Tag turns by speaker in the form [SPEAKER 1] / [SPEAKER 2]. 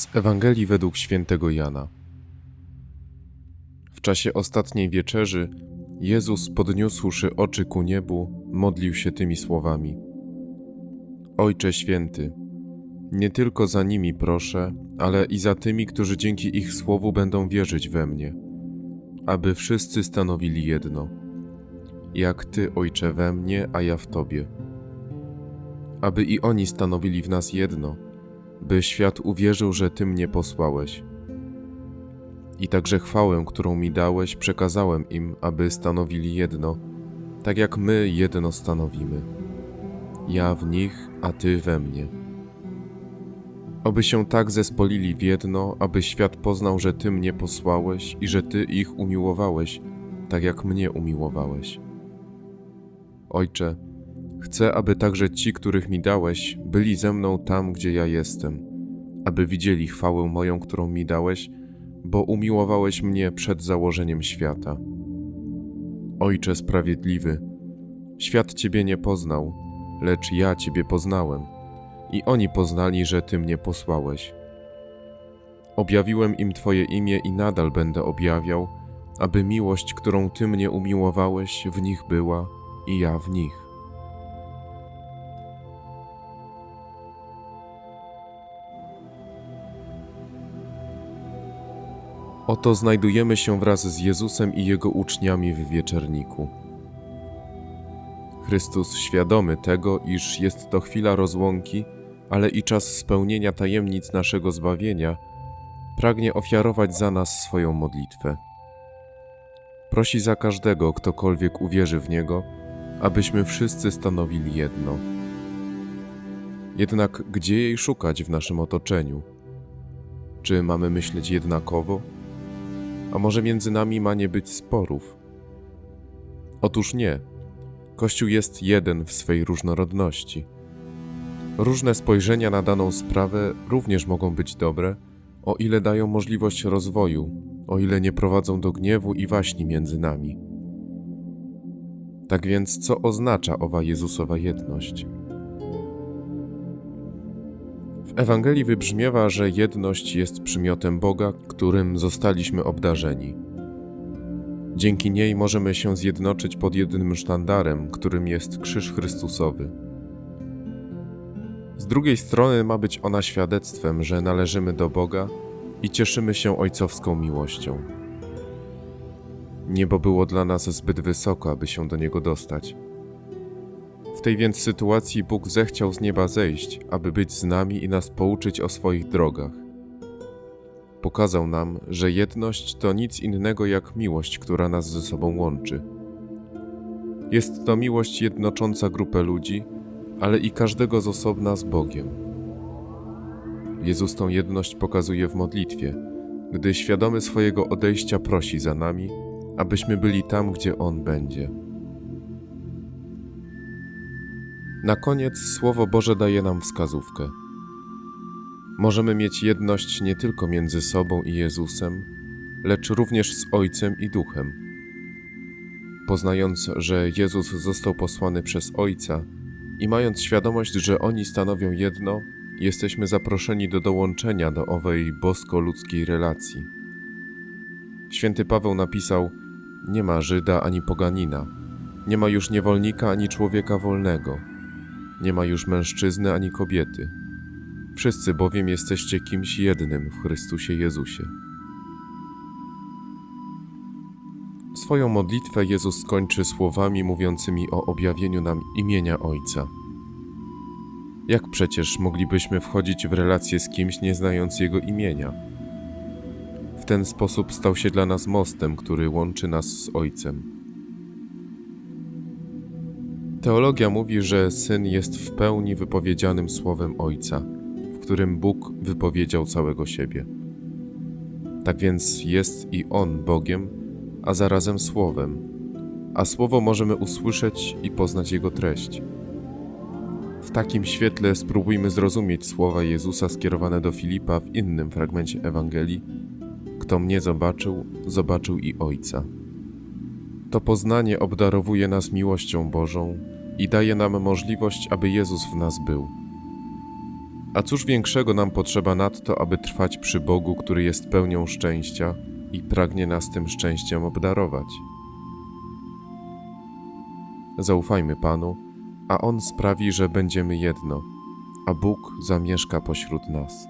[SPEAKER 1] Z Ewangelii według świętego Jana. W czasie ostatniej wieczerzy Jezus, podniósłszy oczy ku niebu, modlił się tymi słowami: Ojcze święty, nie tylko za nimi proszę, ale i za tymi, którzy dzięki ich słowu będą wierzyć we mnie, aby wszyscy stanowili jedno, jak Ty, Ojcze, we mnie, a ja w Tobie. Aby i oni stanowili w nas jedno, by świat uwierzył, że Ty mnie posłałeś. I także chwałę, którą mi dałeś, przekazałem im, aby stanowili jedno, tak jak my jedno stanowimy. Ja w nich, a Ty we mnie. Oby się tak zespolili w jedno, aby świat poznał, że Ty mnie posłałeś i że Ty ich umiłowałeś, tak jak mnie umiłowałeś. Ojcze, Chcę, aby także ci, których mi dałeś, byli ze mną tam, gdzie ja jestem, aby widzieli chwałę moją, którą mi dałeś, bo umiłowałeś mnie przed założeniem świata. Ojcze sprawiedliwy, świat Ciebie nie poznał, lecz ja Ciebie poznałem, i oni poznali, że Ty mnie posłałeś. Objawiłem im Twoje imię i nadal będę objawiał, aby miłość, którą Ty mnie umiłowałeś, w nich była i ja w nich. Oto znajdujemy się wraz z Jezusem i Jego uczniami w wieczerniku. Chrystus, świadomy tego, iż jest to chwila rozłąki, ale i czas spełnienia tajemnic naszego zbawienia, pragnie ofiarować za nas swoją modlitwę. Prosi za każdego, ktokolwiek uwierzy w Niego, abyśmy wszyscy stanowili jedno. Jednak gdzie jej szukać w naszym otoczeniu? Czy mamy myśleć jednakowo? A może między nami ma nie być sporów? Otóż nie. Kościół jest jeden w swej różnorodności. Różne spojrzenia na daną sprawę również mogą być dobre, o ile dają możliwość rozwoju, o ile nie prowadzą do gniewu i waśni między nami. Tak więc, co oznacza owa Jezusowa jedność? W Ewangelii wybrzmiewa, że jedność jest przymiotem Boga, którym zostaliśmy obdarzeni. Dzięki niej możemy się zjednoczyć pod jednym sztandarem, którym jest Krzyż Chrystusowy. Z drugiej strony ma być ona świadectwem, że należymy do Boga i cieszymy się ojcowską miłością. Niebo było dla nas zbyt wysoko, aby się do niego dostać. W tej więc sytuacji Bóg zechciał z nieba zejść, aby być z nami i nas pouczyć o swoich drogach. Pokazał nam, że jedność to nic innego jak miłość, która nas ze sobą łączy. Jest to miłość jednocząca grupę ludzi, ale i każdego z osobna z Bogiem. Jezus tą jedność pokazuje w modlitwie, gdy świadomy swojego odejścia prosi za nami, abyśmy byli tam, gdzie On będzie. Na koniec Słowo Boże daje nam wskazówkę. Możemy mieć jedność nie tylko między sobą i Jezusem, lecz również z Ojcem i Duchem. Poznając, że Jezus został posłany przez Ojca i mając świadomość, że oni stanowią jedno, jesteśmy zaproszeni do dołączenia do owej bosko-ludzkiej relacji. Święty Paweł napisał: Nie ma Żyda ani poganina, nie ma już niewolnika ani człowieka wolnego nie ma już mężczyzny ani kobiety. Wszyscy bowiem jesteście kimś jednym w Chrystusie Jezusie. Swoją modlitwę Jezus skończy słowami mówiącymi o objawieniu nam imienia Ojca. Jak przecież moglibyśmy wchodzić w relację z kimś, nie znając Jego imienia? W ten sposób stał się dla nas mostem, który łączy nas z Ojcem. Teologia mówi, że Syn jest w pełni wypowiedzianym słowem Ojca, w którym Bóg wypowiedział całego siebie. Tak więc jest i On Bogiem, a zarazem Słowem, a Słowo możemy usłyszeć i poznać Jego treść. W takim świetle spróbujmy zrozumieć słowa Jezusa skierowane do Filipa w innym fragmencie Ewangelii: Kto mnie zobaczył, zobaczył i Ojca. To poznanie obdarowuje nas miłością Bożą i daje nam możliwość, aby Jezus w nas był. A cóż większego nam potrzeba nadto, aby trwać przy Bogu, który jest pełnią szczęścia i pragnie nas tym szczęściem obdarować? Zaufajmy Panu, a On sprawi, że będziemy jedno, a Bóg zamieszka pośród nas.